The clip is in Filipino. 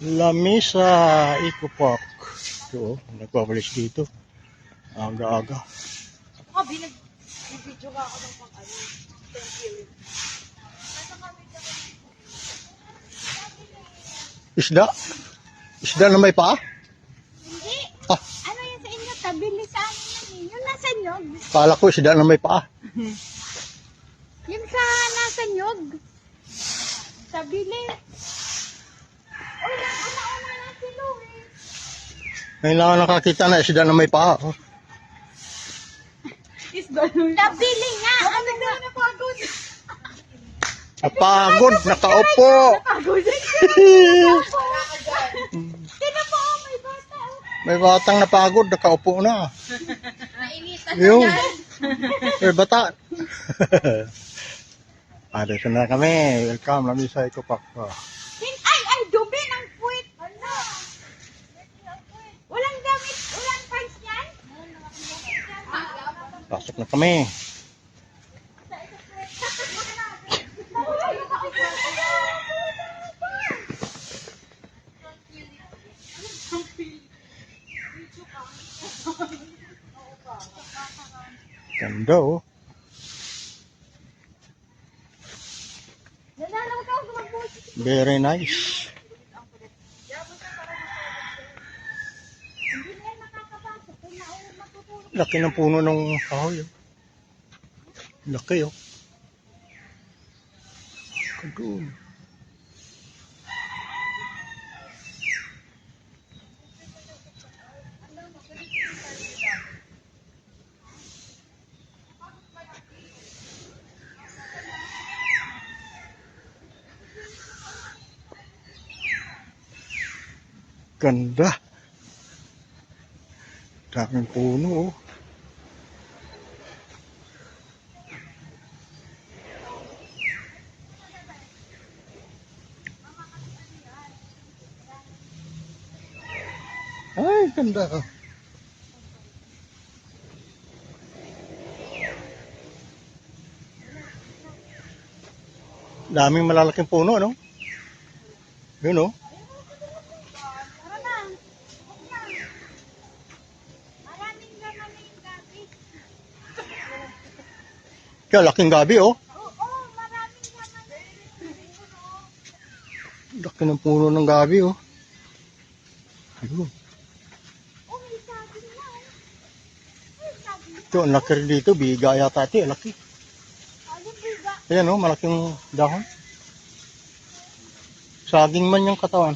Lamesa Eco Park. Ito, oh, nagwawalis dito. Aga-aga. Ako, binag... Video ka ako ng pang ano. Thank you. Isda? Isda na may paa? Hindi. Ah. Ano yun sa inyo? Tabili sa amin eh. Yung nasa nyog. Kala ko isda na may paa. Yung sa nasa nyog. Tabili. Ngayon lang ako nakakita na isda na may paa. Oh. Is gano'n. Tabili nga. Ano na napagod? Napagod, nakaupo. Pagod. Sino po? Oh, may bata. oh. May batang napagod, nakaupo na. Nainitan Yung. May bata. ah, dito na kami. Welcome, Lamesa Eco Park. Oh. Hin- Ay, ay, dumi ng puwit. Ano? Walang damit, walang pants yan? Pasok na kami. Ganda oh. Very nice. Hindi na yan makakapasok. Kung nauna matutulog. Laki ng puno ng kahoy. Oh. Laki oh. Kagul. Ganda. Daming puno oh. Ay, ganda ka. Daming malalaking puno, no? Yun, oh. Tara na. Maraming laman na yung gabi. Kaya laking gabi, oh. Laki ng puno ng gabi, oh. Ayun. Ito, ang laki rin dito. Biga yata ito, eh. Laki. Ayan, oh. Malaking dahon. Saging man yung katawan.